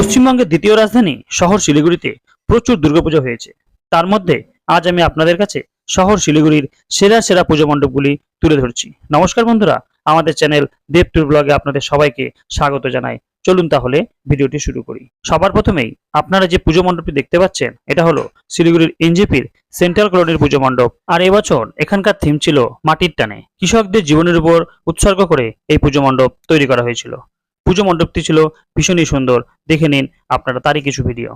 পশ্চিমবঙ্গের দ্বিতীয় রাজধানী শহর শিলিগুড়িতে প্রচুর দুর্গাপুজো হয়েছে। তার মধ্যে আজ আমি আপনাদের কাছে শহর শিলিগুড়ির সেরা সেরা পুজো মণ্ডপগুলি তুলে ধরছি। নমস্কার বন্ধুরা, আমাদের চ্যানেল দেব ট্যুর ব্লগে আপনাদের সবাইকে স্বাগত জানাই। চলুন তাহলে ভিডিওটি শুরু করি। সবার প্রথমেই আপনারা যে পুজো মণ্ডপটি দেখতে পাচ্ছেন, এটা হলো শিলিগুড়ির এনজেপির সেন্ট্রাল কলোনির পুজো মণ্ডপ। আর এবছর এখানকার থিম ছিল মাটির টানে। কৃষকদের জীবনের উপর উৎসর্গ করে এই পুজো মণ্ডপ তৈরি করা হয়েছিল। পুজো মণ্ডপটি ছিল ভীষণই সুন্দর। দেখে নিন আপনারা তারই কিছু ভিডিও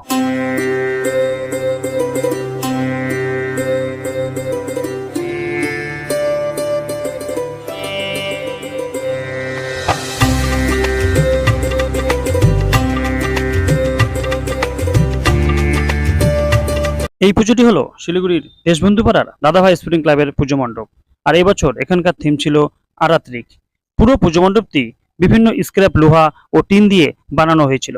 এই পুজোটি হলো শিলিগুড়ির দেশবন্ধুপাড়ার দাদাভাই স্পোর্টিং ক্লাবের পুজো মণ্ডপ। আর এই বছর এখানকার থিম ছিল আরাত্রিক। পুরো পুজো মণ্ডপটি বিভিন্ন স্ক্র্যাপ লোহা ও টিন দিয়ে বানানো হয়েছিল।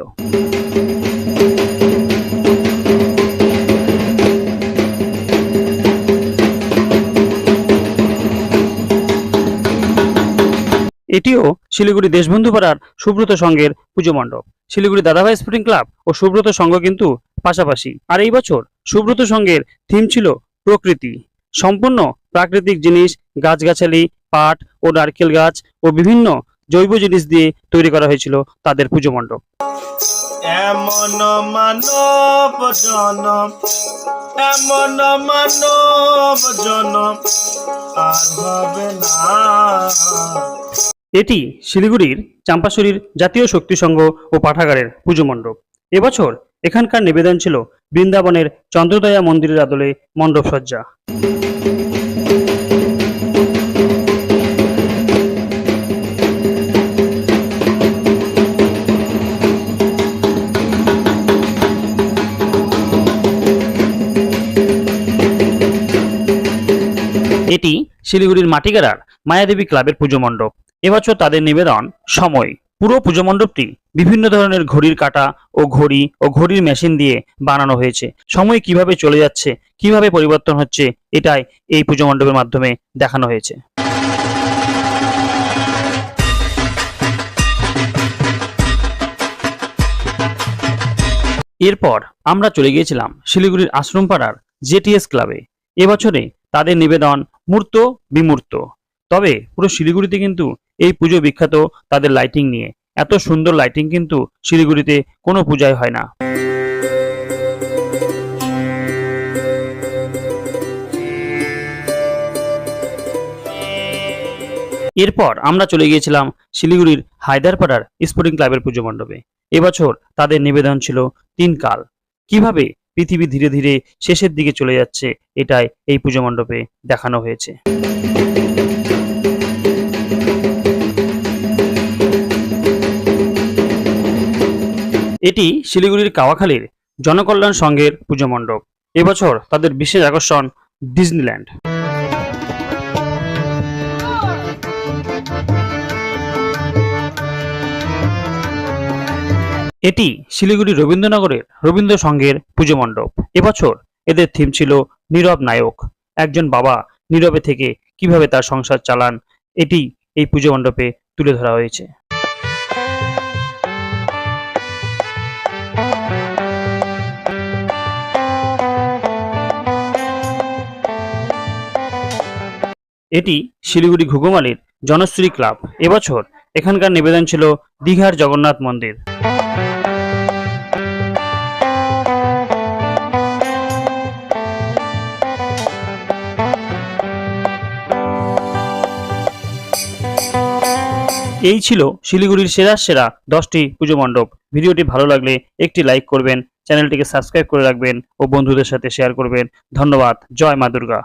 এটিও শিলিগুড়ি দেশবন্ধু পাড়ার সুব্রত সংঘের পুজো মণ্ডপ। শিলিগুড়ি দাদাভাই স্পোর্টিং ক্লাব ও সুব্রত সংঘ কিন্তু পাশাপাশি। আর এই বছর সুব্রত সংঘের থিম ছিল প্রকৃতি। সম্পূর্ণ প্রাকৃতিক জিনিস, গাছগাছালি, পাট ও নারকেল গাছ ও বিভিন্ন জৈব জিনিস দিয়ে তৈরি করা হয়েছিল তাদের পুজো মণ্ডপ। এমন মানব জনম এমন মানব জনম আর হবে না। এটি শিলিগুড়ির চাম্পাশরীর জাতীয় শক্তি সংঘ ও পাঠাগারের পুজো মণ্ডপ। এবছর এখানকার নিবেদন ছিল বৃন্দাবনের চন্দ্রদয়া মন্দিরের আদলে মণ্ডপ এটি শিলিগুড়ির মাটিগাড়ার মায়াদেবী ক্লাবের পুজো মণ্ডপ। এবছর তাদের নিবেদন, সময়। পুরো পুজো মণ্ডপটি বিভিন্ন ধরনের ঘড়ির কাঁটা ও ঘড়ি ও ঘড়ির মেশিন দিয়ে বানানো হয়েছে। সময় কীভাবে চলে যাচ্ছে, কীভাবে পরিবর্তন হচ্ছে, এটাই এই পুজো মণ্ডপের মাধ্যমে দেখানো হয়েছে। এরপর আমরা চলে গিয়েছিলাম শিলিগুড়ির আশ্রমপাড়ার জেটিএস ক্লাবে। এবছরে তাদের নিবেদন মূর্ত বিমূর্ত। তবে পুরো শিলিগুড়িতে কিন্তু এই পুজো বিখ্যাত তাদের লাইটিং নিয়ে। এত সুন্দর লাইটিং কিন্তু শিলিগুড়িতে কোনো পূজায় হয় না। এরপর আমরা চলে গিয়েছিলাম শিলিগুড়ির হায়দারপাড়ার স্পোর্টিং ক্লাবের পুজো মণ্ডপে। এবছর তাদের নিবেদন ছিল তিন কাল কীভাবে পৃথিবী ধীরে ধীরে শেষের দিকে চলে যাচ্ছে। এটাই এই পুজো মণ্ডপে দেখানো হয়েছে। এটি শিলিগুড়ির কাওয়াখালীর জনকল্যাণ সংঘের পুজো মণ্ডপ। এবছর তাদের বিশেষ আকর্ষণ ডিজনিল্যান্ড। এটি শিলিগুড়ি রবীন্দ্রনগরের রবীন্দ্র সংঘের পুজো মণ্ডপ। এবছর এদের থিম ছিল নীরব নায়ক। একজন বাবা নীরবে থেকে কীভাবে তার সংসার চালান, এটি এই পুজো মণ্ডপে তুলে ধরা হয়েছে। এটি শিলিগুড়ি ঘুঘুমালির জনশ্রী ক্লাব। এবছর এখানকার নিবেদন ছিল দীঘার জগন্নাথ মন্দির। এই ছিল শিলিগুড়ির সেরা সেরা দশটি পুজো মণ্ডপ। ভিডিওটি ভালো লাগলে একটি লাইক করবেন, চ্যানেলটিকে সাবস্ক্রাইব করে রাখবেন ও বন্ধুদের সাথে শেয়ার করবেন। ধন্যবাদ, জয় মা দুর্গা।